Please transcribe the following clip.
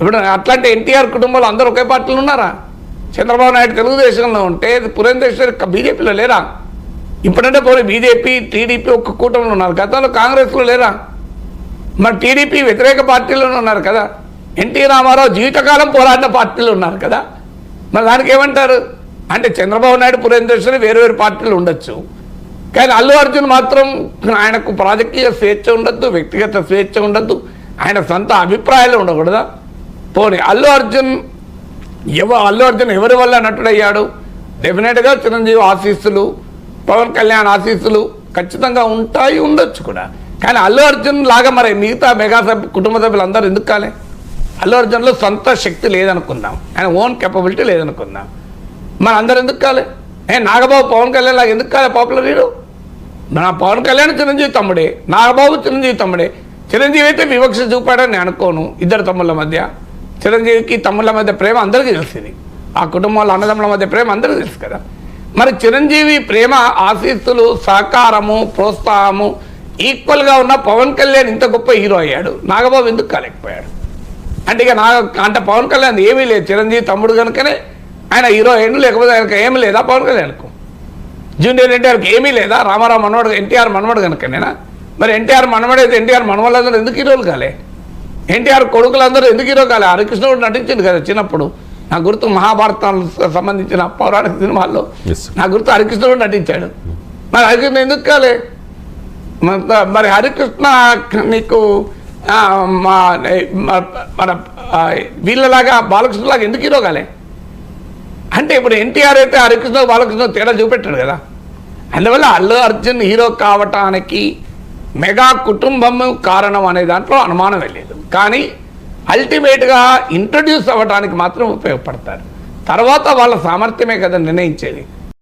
ఇప్పుడు అట్లాంటి ఎన్టీఆర్ కుటుంబంలో అందరూ ఒకే పార్టీలో ఉన్నారా? చంద్రబాబు నాయుడు తెలుగుదేశంలో ఉంటే పురంధేశ్వరి బీజేపీలో లేరా? ఇప్పుడంటే పోనీ బీజేపీ టీడీపీ ఒక్క కూటమిలో ఉన్నారు. గతంలో కాంగ్రెస్లో లేరా? మరి టీడీపీ వ్యతిరేక పార్టీలోనే ఉన్నారు కదా. ఎన్టీ రామారావు జీవితకాలం పోరాడిన పార్టీలు ఉన్నారు కదా. మరి దానికి ఏమంటారు? అంటే చంద్రబాబు నాయుడు పురేంద్రేశ్వరి వేరు వేరు పార్టీలు ఉండొచ్చు. కానీ అల్లు అర్జున్ మాత్రం ఆయనకు రాజకీయ స్వేచ్ఛ ఉండద్దు వ్యక్తిగత స్వేచ్ఛ ఉండద్దు. ఆయన సొంత అభిప్రాయాలు ఉండకూడదా? పోనీ అల్లు అర్జున్ ఎవ అల్లు అర్జున్ ఎవరి వల్ల నటుడయ్యాడు? డెఫినెట్గా చిరంజీవి ఆశీస్సులు పవన్ కళ్యాణ్ ఆశీస్సులు ఖచ్చితంగా ఉంటాయి ఉండొచ్చు కూడా. కానీ అల్లు అర్జున్ లాగా మరి మిగతా మెగా సభ్యు కుటుంబ సభ్యులందరూ ఎందుకు కాలే అల్లు అర్జున్లో సొంత శక్తి లేదనుకుందాం. ఆయన ఓన్ కెపబిలిటీ లేదనుకుందాం. మరి అందరు ఎందుకు కాలే ఏ నాగబాబు పవన్ కళ్యాణ్ లాగా ఎందుకు కాలే పాపులర్ హీరో నా పవన్ కళ్యాణ్ చిరంజీవి తమ్ముడే నాగబాబు చిరంజీవి తమ్ముడే. చిరంజీవి అయితే వివక్ష చూపాడని నేను అనుకోను ఇద్దరు తమ్ముళ్ళ మధ్య. చిరంజీవికి తమ్ముళ్ళ మధ్య ప్రేమ అందరికీ తెలిసింది. ఆ కుటుంబంలో అన్నదమ్ముల మధ్య ప్రేమ అందరికీ తెలుసు కదా. మరి చిరంజీవి ప్రేమ ఆశీస్సులు సహకారము ప్రోత్సాహము ఈక్వల్గా ఉన్న పవన్ కళ్యాణ్ ఇంత గొప్ప హీరో అయ్యాడు. నాగబాబు ఎందుకు కాలేకపోయాడు? అంటే ఇక నా అంటే పవన్ కళ్యాణ్ ఏమీ లేదు. చిరంజీవి తమ్ముడు కనుకనే ఆయన హీరో అయ్యిండు లేకపోతే ఆయనకు ఏమీ లేదా పవన్ కళ్యాణ్కు? జూనియర్ ఎన్టీఆర్కి ఏమీ లేదా? రామారావు మనవడు ఎన్టీఆర్ మనవడు కనుకనేనా? మరి ఎన్టీఆర్ మనవాడైతే ఎన్టీఆర్ మనవాళ్ళందరూ ఎందుకు హీరోలు కాలే? ఎన్టీఆర్ కొడుకులందరూ ఎందుకు హీరో కాలే? హరికృష్ణుడు నటించింది కదా చిన్నప్పుడు. నా గుర్తు మహాభారతానికి సంబంధించిన పౌరాణిక సినిమాల్లో. నా గుర్తు హరికృష్ణుడు నటించాడు. మరి హరికృష్ణ ఎందుకు కాలే? మరి హరికృష్ణ నీకు మన వీళ్ళలాగా బాలకృష్ణలాగా ఎందుకు హీరో కాలే? అంటే ఇప్పుడు ఎన్టీఆర్ అయితే హరికృష్ణ బాలకృష్ణ తేడా చూపెట్టాడు కదా. అందువల్ల అల్లు అర్జున్ హీరో కావటానికి మెగా కుటుంబం కారణం అనే దాంట్లో అనుమానం లేదు కానీ అల్టిమేట్గా ఇంట్రడ్యూస్ అవ్వడానికి మాత్రం ఉపయోగపడతారు. తర్వాత వాళ్ళ సామర్థ్యమే కదా నిర్ణయించేది.